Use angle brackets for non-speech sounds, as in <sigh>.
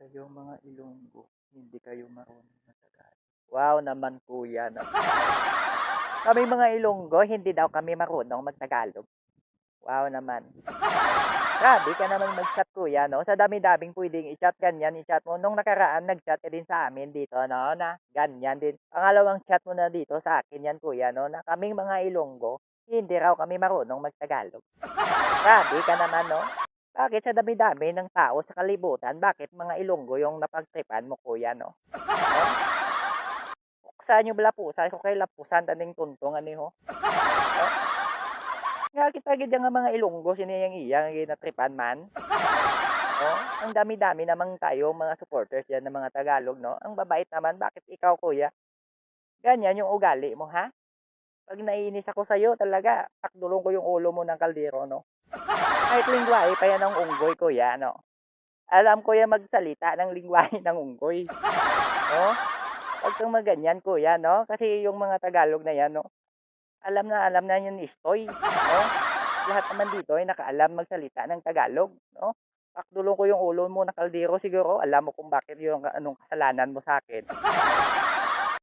Kayong mga Ilonggo, hindi kayo marunong mag-Tagalog. Wow naman kuya, no? <laughs> Kaming mga Ilonggo, hindi daw kami marunong mag-Tagalog. Wow naman. Grabe ka naman mag-chat kuya, no? Sa dami-daming pwedeng i-chat, ganyan, i-chat mo. Nung nakaraan, nag-chat ka din sa amin dito, no? Na ganyan din. Pangalawang chat mo na dito sa akin yan, kuya, no? Na kaming mga Ilonggo, hindi raw kami marunong mag-Tagalog. Grabe ka naman, no? Bakit sa dami-dami ng tao sa kalibutan, bakit mga Ilonggo yung napagtripan mo, kuya, no? Saan yung lapusan? Kung kay lapusan, taning tuntong, ano ho? Nga kita gid nga mga Ilonggo, siniyang iyang ginatripan man. No? Ang dami-dami namang tayo, mga supporters yan ng mga Tagalog, no? Ang babait naman, bakit ikaw, kuya? Ganyan yung ugali mo, ha? Pag naiinis ako sa'yo, talaga, takdulong ko yung ulo mo ng kaldero, no? Kahit lingwahe pa yan ng unggoy, kuya, no? Alam ko yan magsalita ng lingwahe ng unggoy. No? Huwag kang maganyan, kuya, no? Kasi yung mga Tagalog na yan, no? Alam na alam na yan istoy, no? Lahat naman dito ay nakaalam magsalita ng Tagalog, no? Takdulong ko yung ulo mo ng kaldero siguro, alam mo kung bakit yung anong kasalanan mo sa akin.